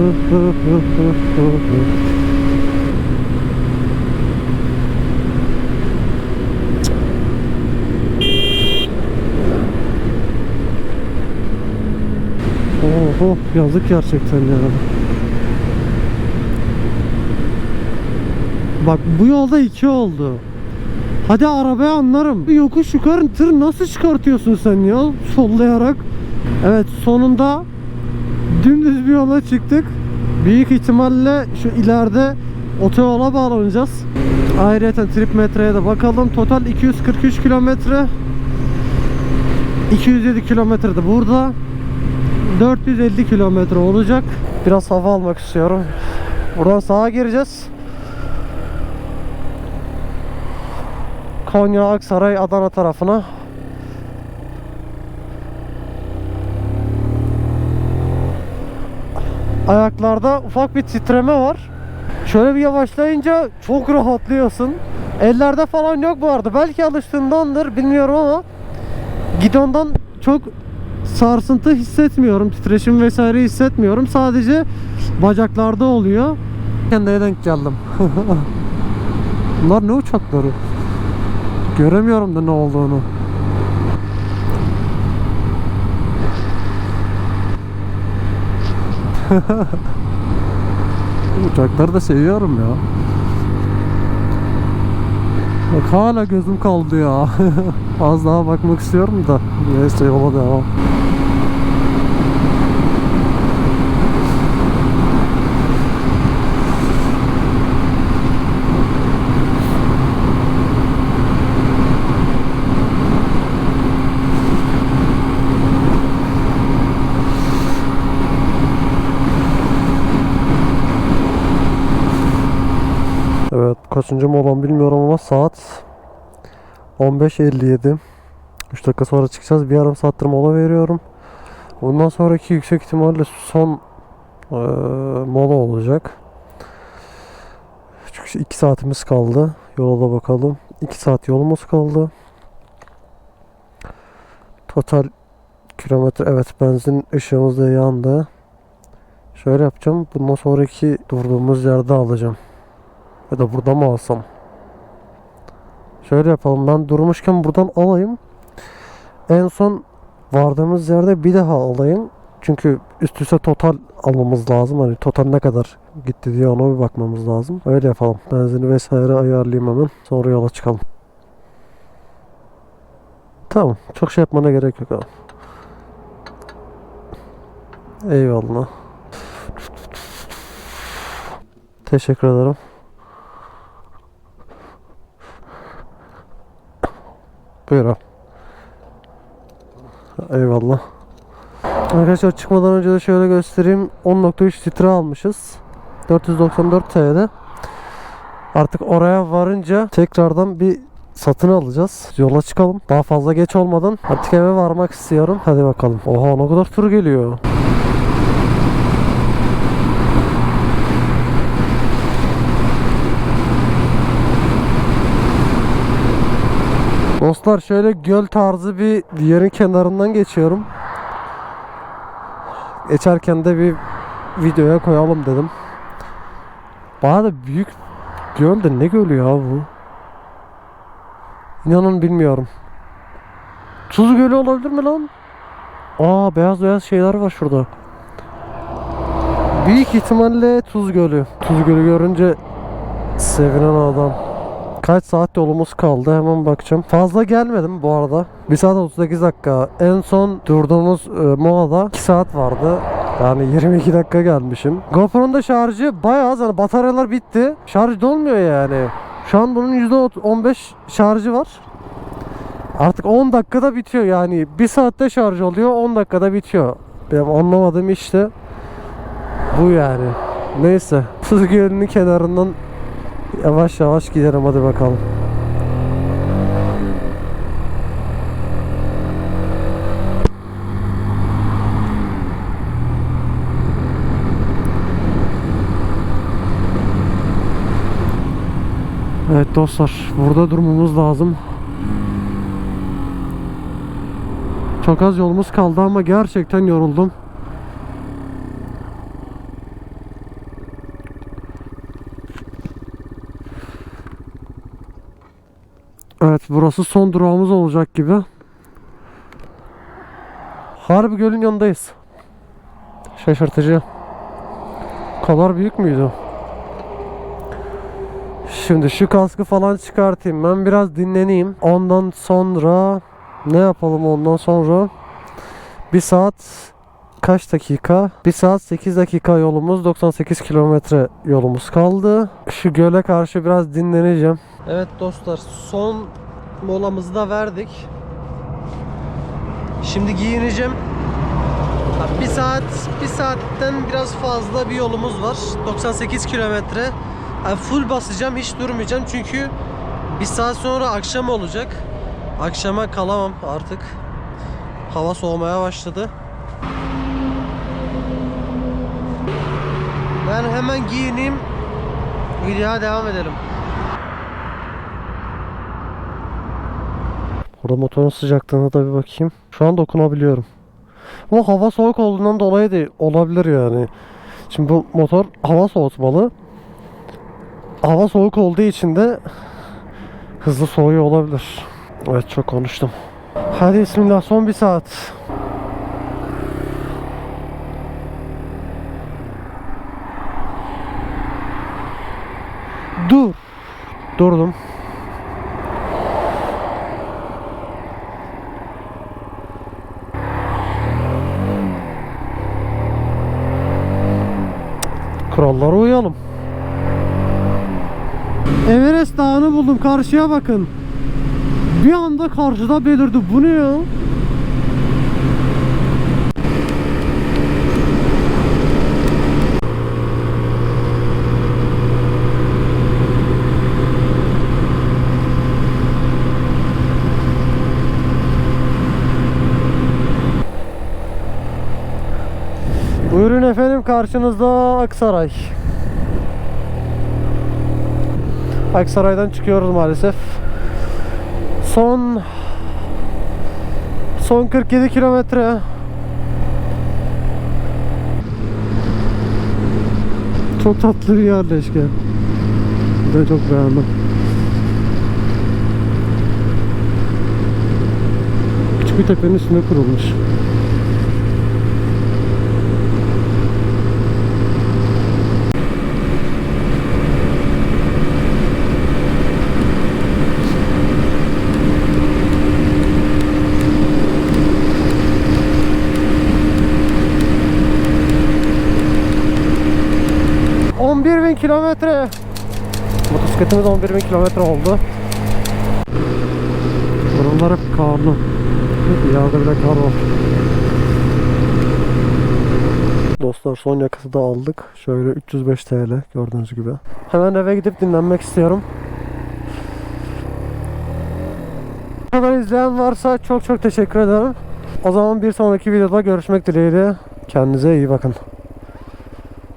Oho yazık gerçekten ya. Bak bu yolda iki oldu. Hadi arabayı anlarım. Bir yokuş yukarı tır nasıl çıkartıyorsun sen ya? Sollayarak. Evet sonunda dümdüz bir yola çıktık. Büyük ihtimalle şu ileride otoyola bağlanacağız. Ayrıca trip metreye de bakalım. Total 243 kilometre. 207 kilometre de burada. 450 kilometre olacak. Biraz hava almak istiyorum. Buradan sağa gireceğiz. Konya, Aksaray, Adana tarafına. Ayaklarda ufak bir titreme var. Şöyle bir yavaşlayınca çok rahatlıyorsun. Ellerde falan yok bu arada. Belki alıştığındandır bilmiyorum ama gidondan çok sarsıntı hissetmiyorum. Titreşim vesaire hissetmiyorum. Sadece bacaklarda oluyor. Kendine denk geldim. Bunlar ne uçakları? Göremiyorum da ne olduğunu. Uçakları da seviyorum ya. Bak hala gözüm kaldı ya. Az daha bakmak istiyorum da. Neyse yola devam. Evet kaçıncı molam bilmiyorum ama saat 15.57 3 dakika sonra çıkacağız. Bir yarım saattir mola veriyorum. Bundan sonraki yüksek ihtimalle son eee, mola olacak. Çünkü 2 saatimiz kaldı. Yola da bakalım. 2 saat yolumuz kaldı. Total kilometre evet benzin ışığımız da yandı. Şöyle yapacağım. Bundan sonraki durduğumuz yerde alacağım ya da burada mı alsam? Şöyle yapalım. Ben durmuşken buradan alayım. En son vardığımız yerde bir daha alayım. Çünkü üst üste total almamız lazım. Hani total ne kadar gitti diye ona bir bakmamız lazım. Öyle yapalım. Benzini vesaire ayarlayayım hemen. Sonra yola çıkalım. Tamam. Çok şey yapmana gerek yok abi. Eyvallah. Teşekkür ederim. Buyur. Eyvallah. Arkadaşlar çıkmadan önce de şöyle göstereyim. 10.3 litre almışız. 494 TL'de. Artık oraya varınca tekrardan bir satın alacağız. Yola çıkalım. Daha fazla geç olmadan artık eve varmak istiyorum. Hadi bakalım. Oha ne kadar tur geliyor. Dostlar şöyle göl tarzı bir yerin kenarından geçiyorum. Geçerken de bir videoya koyalım dedim. Bana da büyük göl de ne gölü ya bu? İnanın bilmiyorum. Tuz gölü olabilir mi lan? Aa beyaz beyaz şeyler var şurada. Büyük ihtimalle Tuz Gölü. Tuz Gölü görünce sevinen adam. Kaç saat yolumuz kaldı hemen bakacağım. Fazla gelmedim bu arada. 1 saat 38 dakika. En son durduğumuz e, molada 2 saat vardı. Yani 22 dakika gelmişim. GoPro'nun da şarjı bayağı az. Yani bataryalar bitti. Şarj dolmuyor yani. Şu an bunun %15 şarjı var. Artık 10 dakikada bitiyor yani. 1 saatte şarj oluyor 10 dakikada bitiyor. Benim anlamadığım işte bu yani. Neyse. Tuz Gölü'nün kenarından Yavaş yavaş gidelim hadi bakalım. Evet dostlar burada durmamız lazım. Çok az yolumuz kaldı ama gerçekten yoruldum. Burası son durağımız olacak gibi. Harbi gölün yanındayız. Şaşırtıcı. Bu kadar büyük müydü? Şimdi şu kaskı falan çıkartayım. Ben biraz dinleneyim. Ondan sonra ne yapalım ondan sonra? Bir saat kaç dakika? 1 saat 8 dakika yolumuz 98 kilometre yolumuz kaldı. Şu göle karşı biraz dinleneceğim. Evet dostlar son molamızı da verdik. Şimdi giyineceğim. Bir saat, bir saatten biraz fazla bir yolumuz var. 98 kilometre. Ha, Full basacağım, hiç durmayacağım çünkü bir saat sonra akşam olacak. Akşama kalamam artık. Hava soğumaya başladı. Ben hemen giyineyim. Videoya devam edelim. Burada motorun sıcaklığına da bir bakayım. Şu an dokunabiliyorum. Ama hava soğuk olduğundan dolayı da olabilir yani. Şimdi bu motor hava soğutmalı. Hava soğuk olduğu için de hızlı soğuyor olabilir. Evet çok konuştum. Hadi bismillah son bir saat. Durdum. Kurallara uyalım. Everest Dağı'nı buldum. Karşıya bakın. Bir anda karşıda belirdi. Bu ne ya? Buyurun efendim karşınızda Aksaray. Aksaray'dan çıkıyoruz maalesef. Son son 47 kilometre. Çok tatlı bir yerleşke. Ben çok beğendim. Küçük bir tepenin üstüne kurulmuş. Bin kilometre. Motosikletimiz 11 bin kilometre oldu. Buralar hep karlı. Yağda bile kar var. Dostlar son yakıtı da aldık. Şöyle 305 TL gördüğünüz gibi. Hemen eve gidip dinlenmek istiyorum. Kadar izleyen varsa çok çok teşekkür ederim. O zaman bir sonraki videoda görüşmek dileğiyle. Kendinize iyi bakın.